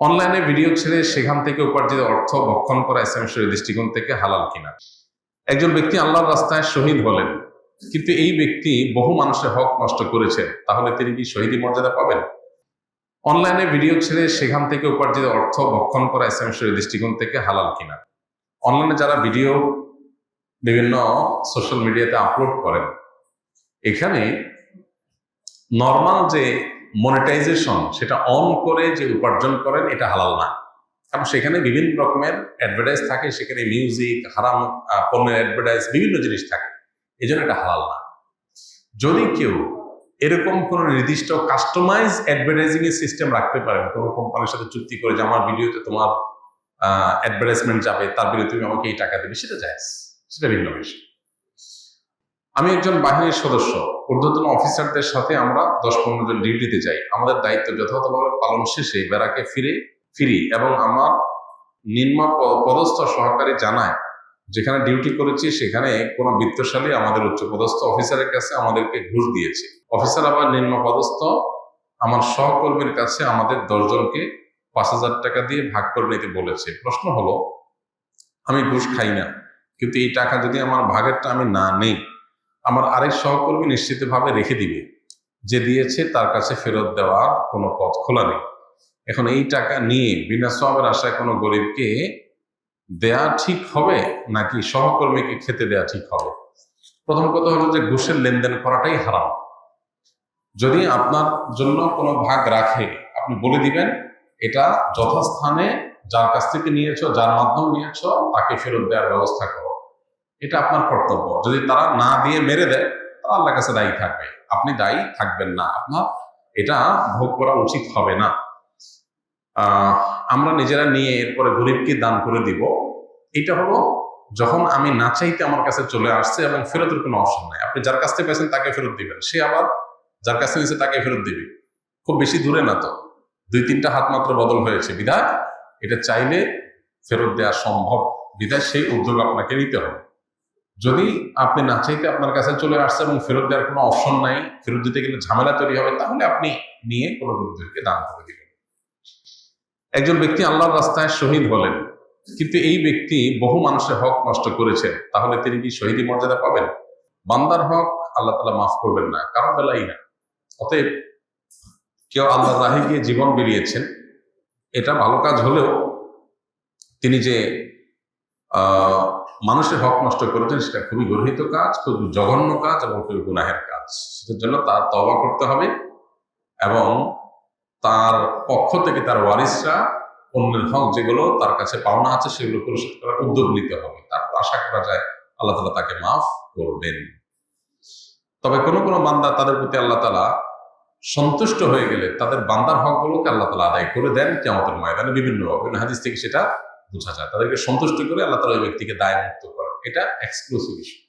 অনলাইনে ভিডিও ছেড়ে সেখান থেকে উপার্জিত অর্থ ভক্ষণ করা ইসলামের শরীর দৃষ্টিকোণ থেকে হালাল কিনা? একজন ব্যক্তি আল্লাহর রাস্তায় শহীদ হলেন, কিন্তু এই ব্যক্তি বহু মানুষের হক নষ্ট করেছেন তাহলে তিনি কি শহীদি মর্যাদা পাবেন? অনলাইনে ভিডিও ছেড়ে সেখান থেকে উপার্জিত অর্থ ভক্ষণ করা ইসলামের শরীর দৃষ্টিকোণ থেকে হালাল কিনা? অনলাইনে যারা ভিডিও বিভিন্ন সোশ্যাল মিডিয়াতে আপলোড করেন, এখানে নর্মাল যে মনিটাইজেশন সেটা অন করে যে উপার্জন করেন, এটা হালাল না। কারণ সেখানে বিভিন্ন রকমের অ্যাডভার্টাইজ থাকে, সেখানে মিউজিক হারাম পণ্যের অ্যাডভার্টাইজ বিভিন্ন জিনিস থাকে। এই জন্য এটা হালাল না। যদি কেউ এরকম কোন নির্দিষ্ট কাস্টমাইজ অ্যাডভার্টাইজিং এর সিস্টেম রাখতে পারেন, কোনো কোম্পানির সাথে চুক্তি করে যে আমার ভিডিওতে তোমার অ্যাডভার্টাইজমেন্ট যাবে, তার বিরুদ্ধে তুমি আমাকে এই টাকা দেবে, সেটা যায় সেটা ভিন্ন বিষয়। আমি একজন বাহিনীর সদস্য। ঊর্ধ্বতন অফিসারদের সাথে আমরা দশ পনেরো জন ডিউটিতে যাই। আমাদের দায়িত্ব যথাযথভাবে পালন শেষে বেড়াকে ফিরে, ফিরি এবং আমার প- পদস্থ সহকারী জানায়, যেখানে ডিউটি করেছি, সেখানে কোনো বিত্তশালী আমাদের উচ্চ পদস্থ অফিসারের কাছে আমাদেরকে ঘুষ দিয়েছে। অফিসার আবার নিম্ন পদস্থ। আমার সহকর্মীর কাছে আমাদের দশজনকে পাঁচ হাজার টাকা দিয়ে ভাগ করে নিতে বলেছে। প্রশ্ন হলো, আমি ঘুষ খাই না, কিন্তু এই টাকা যদি আমার ভাগেরটা আমি না নেই আমার আরেক সহকর্মী নিশ্চিতভাবে রেখে দিবে। যে দিয়েছে তার কাছে ফেরত দেওয়ার কোনো পথ খোলা নেই। এখন এই টাকা নিয়ে বিনা সবের আশায় কোনো গরিবকে দেয়া ঠিক হবে নাকি সহকর্মীকে খেতে দেয়া ঠিক হবে? প্রথম কথা হলো যে ঘুষের লেনদেন করাটাই হারাম। যদি আপনার জন্য কোনো ভাগ রাখে, আপনি বলে দিবেন, এটা যথাস্থানে যার কাছ থেকে নিয়েছো, যার মাধ্যমে নিয়েছো, তাকে ফেরত দেওয়ার ব্যবস্থা করো। এটা আপনার কর্তব্য। যদি তারা না দিয়ে মেরে দেয়, তারা আল্লাহ কাছে দায়ী থাকবে। আপনি দায়ী থাকবেন না। আপনার এটা ভোগ করা উচিত হবে না। আমরা নিজেরা নিয়ে এরপরে গরিবকে দান করে দিব। এটা হলো, যখন আমি না চাইতে আমার কাছে চলে আসছে এবং ফেরতের কোনো অপশন নাই, আপনি যার কাছ থেকে পেয়েছেন তাকে ফেরত দিবেন। সে আবার যার কাছে নিয়েছে তাকে ফেরত দিবে। খুব বেশি দূরে না তো। দুই তিনটা হাত মাত্র বদল হয়েছে। বিধায় এটা চাইলে ফেরত দেওয়া সম্ভব। বিধায় সেই উদ্যোগ আপনাকে নিতে হবে। যদি আপনি না চাইতে আপনার কাছে চলে আসছে এবং ফেরত দেওয়ার কোনো অপশন নাই, ফেরত দিতে গেলে ঝামেলা তৈরি হবে, তাহলে আপনি নিয়ে কোনো গরিবদেরকে দান করে দিবেন। একজন ব্যক্তি আল্লাহর রাস্তায় শহীদ হলেন, কিন্তু এই ব্যক্তি বহু মানুষের হক নষ্ট করেছেন, তাহলে তিনি কি শহীদি মর্যাদা পাবেন? বান্দার হক আল্লাহ তালা মাফ করবেন না, কারণ বেলাই না। অতএব কেউ আল্লাহর রাহে গিয়ে জীবন বেরিয়েছেন, এটা ভালো কাজ হলেও তিনি যে মানুষের হক নষ্ট করেছেন, সেটা খুবই গর্হিত কাজ, খুব জঘন্য কাজ এবং খুবই গুনাহের কাজ। সেটার জন্য তার তবা করতে হবে এবং তার পক্ষ থেকে তার ওয়ারিসরা, অন্যের হক যেগুলো তার কাছে পাওনা আছে, সেগুলো পরিশোধ করার উদ্যোগ নিতে হবে। তারপর আশা করা যায় আল্লাহ তালা তাকে মাফ করবেন। তবে কোনো কোনো বান্দা তাদের প্রতি আল্লাহ তালা সন্তুষ্ট হয়ে গেলে তাদের বান্দার হকগুলোকে আল্লাহ তালা আদায় করে দেন কেমতের ময়দানে বিভিন্ন বিভিন্ন হাদিস থেকে সেটা বোঝা যায়। তাদেরকে সন্তুষ্ট করে আল্লাহ তালা ওই ব্যক্তিকে দায় মুক্ত করেন। এটা এক্সক্লুসিভ ইস্যু